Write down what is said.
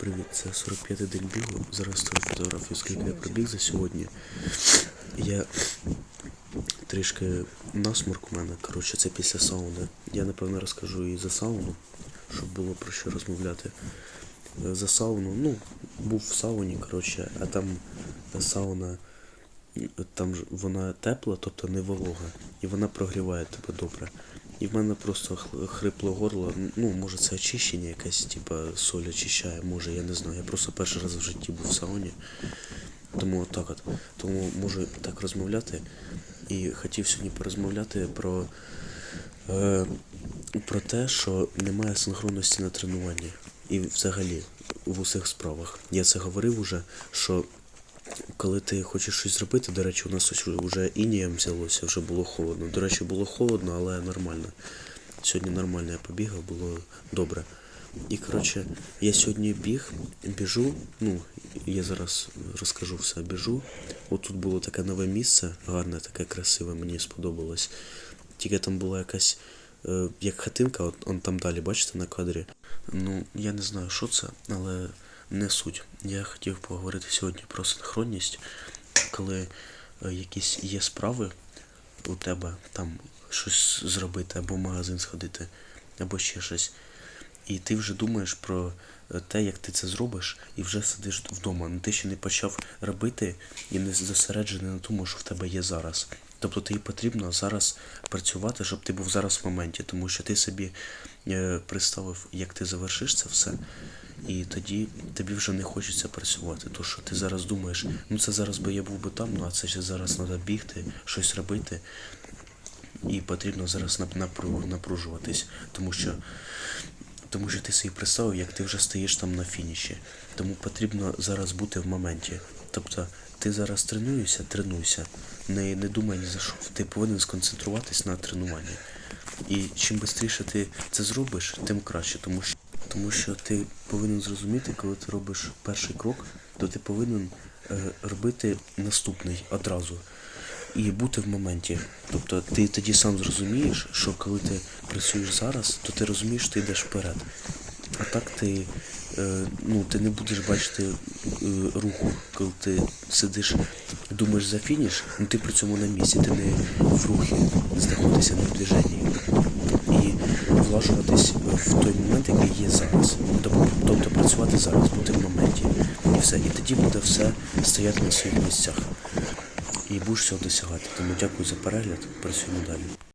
Привіт, це 45-й день бігу. Зараз стою фотографію, скільки я пробіг за сьогодні. Я трішки насморк у мене. Коротше, це після сауни. Я напевно розкажу і за сауну, щоб було про що розмовляти. За сауну, ну, був в сауні, коротше, а там сауна, там вона тепла, тобто не волога, і вона прогріває тебе добре. І в мене просто хрипло горло. Ну, може це очищення якесь, типа соль очищає, може, я не знаю. Я просто перший раз в житті був в сауні. Тому отак от. Тому можу так розмовляти. І хотів сьогодні порозмовляти про, е, про те, що немає синхронності на тренуванні. І взагалі в усіх справах. Я це говорив уже, що коли ти хочеш щось зробити, до речі, у нас ось вже інієм взялося, вже було холодно. До речі, було холодно, але нормально. Сьогодні нормально я побігав, було добре. І коротше, я сьогодні біг, біжу, ну, я зараз розкажу все, біжу. Отут було таке нове місце, гарне, таке красиве, мені сподобалось. Тільки там була якась, е, як хатинка, от он там далі, бачите, на кадрі. Ну, я не знаю, що це, але не суть. Я хотів поговорити сьогодні про синхронність, коли е, якісь є справи у тебе, там щось зробити, або в магазин сходити, або ще щось. І ти вже думаєш про е, те, як ти це зробиш, і вже сидиш вдома. Ну ти ще не почав робити і не зосереджений на тому, що в тебе є зараз. Тобто тобі потрібно зараз працювати, щоб ти був зараз в моменті, тому що ти собі е, представив, як ти завершиш це все, і тоді тобі вже не хочеться працювати. То що ти зараз думаєш, ну це зараз би я був би там, ну а це ще зараз треба бігти, щось робити. І потрібно зараз нап- напру- напружуватись, тому що тому що ти собі представив, як ти вже стоїш там на фініші. Тому потрібно зараз бути в моменті. Тобто ти зараз тренуєшся, тренуйся. Не, не думай ні за що. Ти повинен сконцентруватись на тренуванні. І чим швидше ти це зробиш, тим краще. Тому що, тому що ти повинен зрозуміти, коли ти робиш перший крок, то ти повинен е, робити наступний одразу і бути в моменті. Тобто ти тоді сам зрозумієш, що коли ти працюєш зараз, то ти розумієш, що ти йдеш вперед. А так ти, е, ну, ти не будеш бачити е, руху, коли ти сидиш, думаєш за фініш, ну ти при цьому на місці, ти не в рухі, знаходишся в движенні. І влажуватись в той момент, який є зараз. Тобто, тобто працювати зараз, бути в моменті. І все. І тоді буде все стояти на своїх місцях і будеш цього досягати. Тому дякую за перегляд. Працюємо далі.